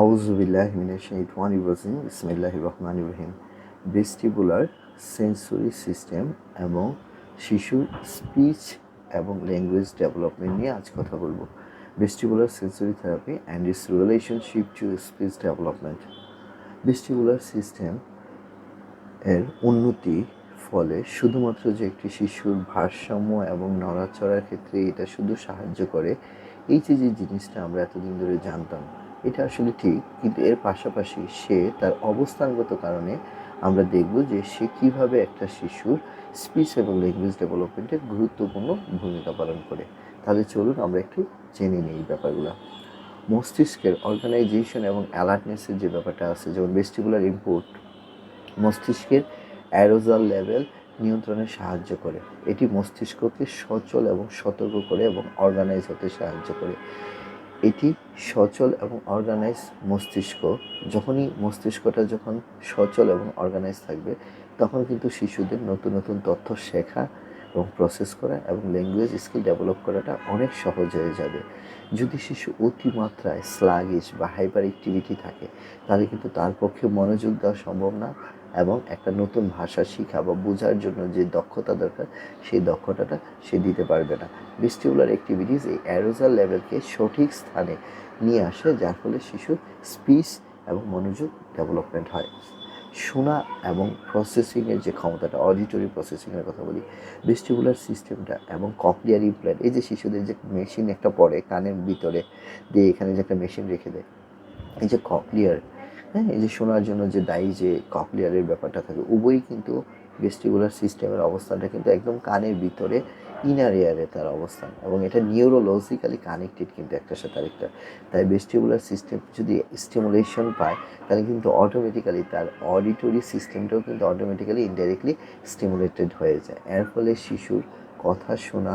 আউজুবিল্লাহ মিনাশাইতানি রাজিম, বিসমিল্লাহির রহমানির রহিম। ভেস্টিবুলার সেন্সরি সিস্টেম এবং শিশুর স্পিচ এবং ল্যাঙ্গুয়েজ ডেভেলপমেন্ট নিয়ে আজ কথা বলব। Vestibular sensory therapy and its relationship to speech development vestibular system এর উন্নতি ফলে শুধুমাত্র যে একটি শিশুর ভারসাম্য এবং নড়াচড়ার ক্ষেত্রে এটা শুধু সাহায্য করে, এই যে যে জিনিসটা আমরা এতদিন ধরে জানতাম এটা আসলে ঠিক, কিন্তু এর পাশাপাশি সে তার অবস্থানগত কারণে আমরা দেখব যে সে কীভাবে একটা শিশুর স্পিচ এবং ল্যাঙ্গুয়েজ ডেভেলপমেন্টে গুরুত্বপূর্ণ ভূমিকা পালন করে। তাহলে চলুন আমরা একটু জেনে নিই এই ব্যাপারগুলো। মস্তিষ্কের অর্গানাইজেশন এবং অ্যালার্টনেসের যে ব্যাপারটা আছে, যেমন ভেস্টিবুলার ইম্পোর্ট মস্তিষ্কের অ্যারোজাল লেভেল নিয়ন্ত্রণে সাহায্য করে। এটি মস্তিষ্ককে সচল এবং সতর্ক করে এবং অর্গানাইজ হতে সাহায্য করে। এটি সচল এবং অর্গানাইজ মস্তিষ্ক। যখনই মস্তিষ্কটা যখন সচল এবং অর্গানাইজ থাকবে, তখন কিন্তু শিশুদের নতুন নতুন তথ্য শেখা এবং প্রসেস করা এবং ল্যাঙ্গুয়েজ স্কিল ডেভেলপ করাটা অনেক সহজ হয়ে যাবে। যদি শিশু অতিমাত্রায় স্লাগিশ বা হাইপার অ্যাক্টিভিটি থাকে, তাহলে কিন্তু তার পক্ষে মনোযোগ দেওয়া সম্ভব না। এবং একটা নতুন ভাষা শেখা বা বোঝার জন্য যে দক্ষতা দরকার, সেই দক্ষতাটা সে দিতে পারবে না। ভিস্টিবুলার অ্যাক্টিভিটিস এই অ্যারোজাল লেভেলকে সঠিক স্থানে নিয়ে আসে, যার ফলে শিশুর স্পিচ এবং মনোযোগ ডেভেলপমেন্ট হয়। শোনা এবং প্রসেসিংয়ের যে ক্ষমতাটা অডিটরি প্রসেসিংয়ের কথা বলি ভেস্টিবুলার সিস্টেমটা এবং ককলিয়ার ইমপ্ল্যান্ট এই যে শিশুদের যে মেশিন একটা পড়ে, কানের ভিতরে দিয়ে এখানে যে একটা মেশিন রেখে দেয়, এই যে ককলিয়ার হ্যাঁ এই যে শোনার জন্য যে দায়ী যে ককলিয়ারের ব্যাপারটা থাকে, উভয়ই কিন্তু ভেস্টিবুলার সিস্টেমের অবস্থানটা কিন্তু একদম কানের ভিতরে ইনার এয়ারে তার অবস্থান। এবং এটা নিউরোলজিক্যালি কানেক্টেড কিন্তু একটার সাথে আরেকটা। তাই ভেস্টিবুলার সিস্টেম যদি স্টিমুলেশন পায়, তাহলে কিন্তু অটোমেটিক্যালি তার অডিটরি সিস্টেমটাও কিন্তু অটোমেটিক্যালি ইনডাইরেক্টলি স্টিমুলেটেড হয়ে যায়। এর ফলে শিশুর কথা শোনা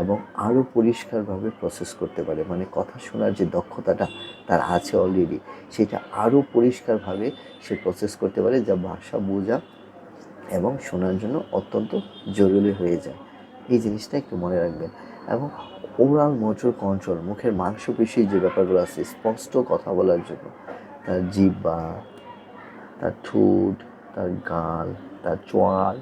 এবং আরও পরিষ্কারভাবে প্রসেস করতে পারে। মানে কথা শোনার যে দক্ষতাটা তার আছে অলরেডি সেটা আরও পরিষ্কারভাবে সে প্রসেস করতে পারে যা ভাষা বোঝা এবং শোনার জন্য অত্যন্ত জরুরি হয়ে যায়। এই জিনিসটা একটু মনে রাখবেন। এবং ওরাল মোটর কন্ট্রোল মুখের মাংসপেশির যে ব্যাপারগুলো আছে, স্পষ্ট কথা বলার জন্য, তার জিব্বা তার ঠোঁট, তার গাল, তার চোয়াল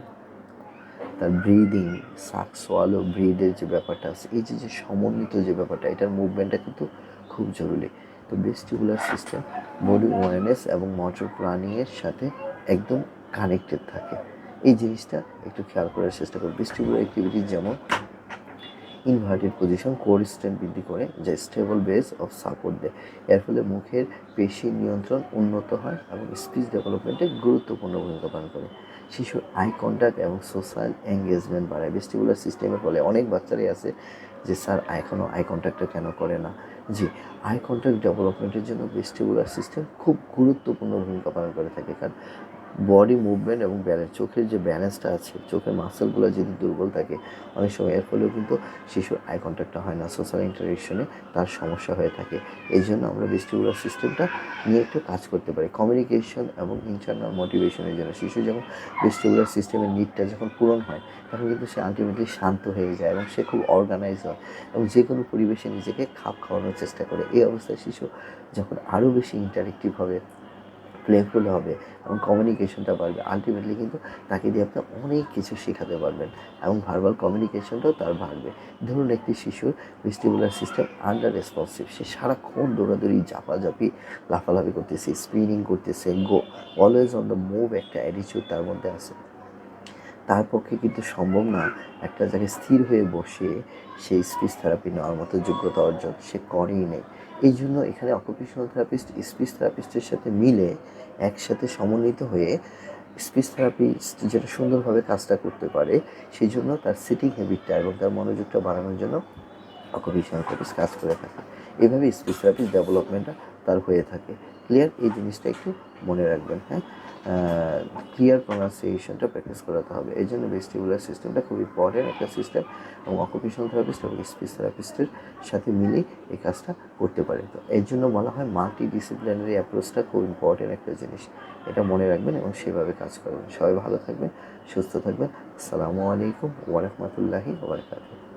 তার ব্রিদিং সাকস ওয়ালো ব্রিডের যে ব্যাপারটা আছে, এই যে যে সমন্বিত যে ব্যাপারটা, এটার মুভমেন্টটা কিন্তু খুব জরুরি। তো ভেস্টিবুলার সিস্টেম বডি ওয়ারনেস এবং মটর প্রাণীর সাথে একদম কানেক্টেড থাকে। এই জিনিসটা একটু খেয়াল করার চেষ্টা করুন ভেস্টিবুলার অ্যাক্টিভিটিস যেমন ইনভার্টেড পজিশন কোর স্ট্রেন্থ বৃদ্ধি করে যা স্টেবল বেস অফ সাপোর্ট দেয়। এর ফলে মুখের পেশি নিয়ন্ত্রণ উন্নত হয় এবং স্পিচ ডেভেলপমেন্টে গুরুত্বপূর্ণ ভূমিকা পালন করে। শিশুর আই কন্ট্যাক্ট এবং সোশ্যাল এঙ্গেজমেন্ট বাড়ায়। ভেস্টিবুলার সিস্টেমের ফলে অনেক বাচ্চারাই আছে যে, স্যার এখনও আই কন্ট্যাক্টটা কেন করে না? জি, আই কন্ট্যাক্ট ডেভেলপমেন্টের জন্য ভেস্টিবুলার সিস্টেম খুব গুরুত্বপূর্ণ ভূমিকা পালন করে থাকে। কারণ বডি মুভমেন্ট এবং ব্যালেন্স চোখের যে ব্যালেন্সটা আছে, চোখের মাসেলগুলো যদি দুর্বল থাকে, অনেক সময় এর ফলেও কিন্তু শিশুর আই কন্ট্যাক্টটা হয় না সোশ্যাল ইন্টারেকশনে তার সমস্যা হয়ে থাকে। এই জন্য আমরা ভেস্টিবুলার সিস্টেমটা নিয়ে একটু কাজ করতে পারি। কমিউনিকেশন এবং ইন্টারনাল মোটিভেশনের জন্য। শিশু যখন ভেস্টিবুলার সিস্টেমের নিডটা যখন পূরণ হয়, তখন কিন্তু সে আলটিমেটলি শান্ত হয়ে যায় এবং সে খুব অর্গানাইজ হয় এবং যে কোনো পরিবেশে নিজেকে খাপ খাওয়ানোর চেষ্টা করে। এই অবস্থায় শিশু যখন আরও বেশি ইন্টারেক্টিভ হবে প্লেফুল হবে এবং কমিউনিকেশনটা বাড়বে। আলটিমেটলি কিন্তু তাকে দিয়ে আপনি অনেক কিছু শেখাতে পারবেন এবং ভার্বাল কমিউনিকেশনটাও তার বাড়বে। ধরুন একটি শিশুর ভেস্টিবুলার সিস্টেম আন্ডার রেসপন্সিভ সে সারাক্ষণ দৌড়াদৌড়ি, ঝাপাঝাপি, লাফালাফি করতেছে স্পিনিং করতেছে go always on the move একটা অ্যাটিচিউড তার মধ্যে আছে। তার পক্ষে কিন্তু সম্ভব না। একটা জায়গায় স্থির হয়ে বসে সেই স্পিচ থেরাপি নেওয়ার মতো যোগ্যতা অর্জন সে করেই নেই। এই জন্য এখানে অকুপেশনাল থেরাপিস্ট স্পিচ থেরাপিস্টের সাথে মিলে একসাথে সমন্বিত হয়ে স্পিচ থেরাপিস্ট যেটা সুন্দরভাবে কাজটা করতে পারে সেই জন্য তার সিটিং হ্যাবিটটা এবং তার মনোযোগটা বাড়ানোর জন্য অকুপেশনাল থেরাপিস্ট কাজ করে থাকে। এইভাবে স্পিচ থেরাপিস্ট ডেভেলপমেন্টটা তার হয়ে থাকে। ক্লিয়ার এই জিনিসটা একটু মনে রাখবেন হ্যাঁ? ক্লিয়ার প্রনাউন্সিয়েশনটা প্র্যাকটিস করাতে হবে। এই জন্য ভেস্টিবুলার সিস্টেমটা খুব ইম্পর্টেন্ট একটা সিস্টেম এবং অকুপেশনাল থেরাপিস্ট এবং স্পিচ থেরাপিস্টের সাথে মিলেই এই কাজটা করতে পারে। তো এর জন্য বলা হয় মাল্টি ডিসিপ্লিনারি অ্যাপ্রোচটা খুব ইম্পর্টেন্ট একটা জিনিস। এটা মনে রাখবেন এবং সেভাবে কাজ করবেন। সবাই ভালো থাকবেন, সুস্থ থাকবেন। আসসালামু আলাইকুম ওয়ারহমতুল্লাহি ওবরাকাতুহ